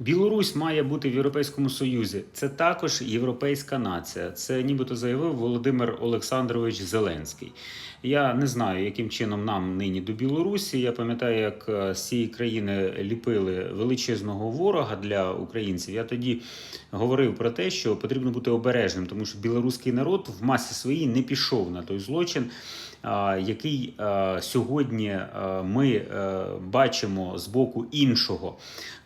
Білорусь має бути в Європейському Союзі. Це також європейська нація. Це нібито заявив Володимир Олександрович Зеленський. Я не знаю, яким чином нам нині до Білорусі. Я пам'ятаю, як е, з цієї країни ліпили величезного ворога для українців. Я тоді говорив про те, що потрібно бути обережним, тому що білоруський народ в масі своїй не пішов на той злочин. Який сьогодні ми е, бачимо з боку іншого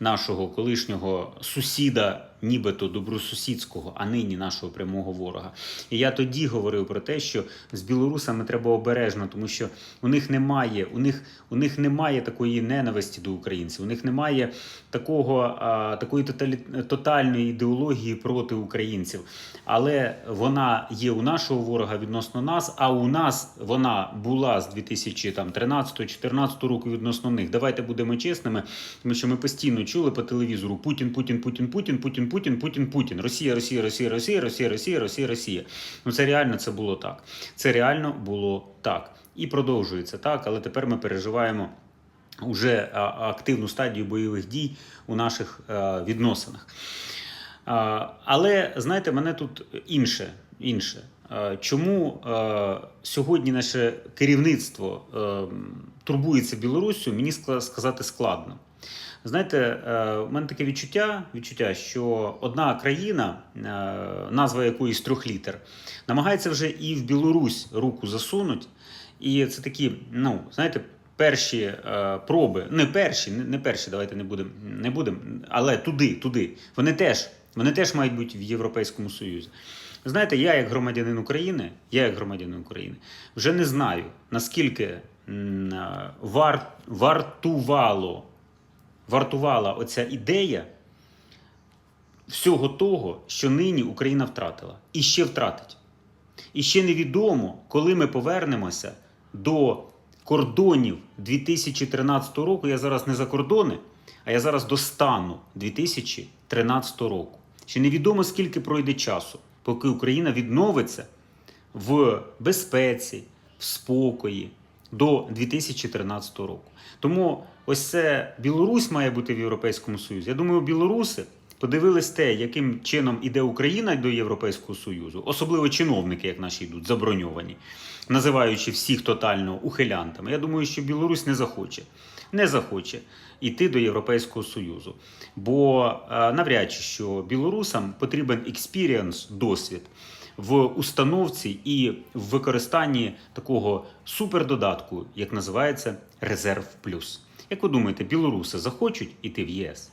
нашого колишнього колишнього сусіда нібито добросусідського, а нині нашого прямого ворога. І я тоді говорив про те, що з білорусами треба обережно, тому що у них немає, у них, у них немає такої ненависті до українців, у них немає такого, а, такої тоталі, тотальної ідеології проти українців. Але вона є у нашого ворога відносно нас, а у нас вона була з 2013-2014 року відносно них. Давайте будемо чесними, тому що ми постійно чули по телевізору Путін, Путін, Путін, Путін, Путін, Путін, Путін, Путін, Росія, Росія, Росія, Росія, Росія, Росія, Росія, Росія. Ну це реально це було так. Це реально було так. І продовжується так, але тепер ми переживаємо уже активну стадію бойових дій у наших е, відносинах. Але знаєте, мене тут інше. інше. Чому е, сьогодні наше керівництво е, турбується Білоруссю, мені сказати складно. Знаєте, е, у мене таке відчуття, відчуття, що одна країна, е, назва якої з трьох літер, намагається вже і в Білорусь руку засунуть. І це такі, ну, знаєте, перші е, проби, не перші, не, перші, давайте не будемо, не будем, але туди, туди. Вони теж, вони теж мають бути в Європейському Союзі. Знаєте, я як громадянин України, я як громадянин України, вже не знаю, наскільки е, вар, вартувало, вартувала оця ідея всього того, що нині Україна втратила і ще втратить. І ще невідомо, коли ми повернемося до кордонів 2013 року. Я зараз не за кордони, а я зараз до стану 2013 року. Ще невідомо, скільки пройде часу, поки Україна відновиться в безпеці, в спокої до 2013 року. Тому ось це Білорусь має бути в Європейському Союзі. Я думаю, білоруси подивились те, яким чином іде Україна до Європейського Союзу, особливо чиновники, як наші йдуть, заброньовані, називаючи всіх тотально ухилянтами. Я думаю, що Білорусь не захоче. Не захоче йти до Європейського Союзу. Бо е, навряд чи що білорусам потрібен експіріенс, досвід в установці і в використанні такого супердодатку, як називається Резерв Плюс. Як ви думаєте, білоруси захочуть іти в ЄС?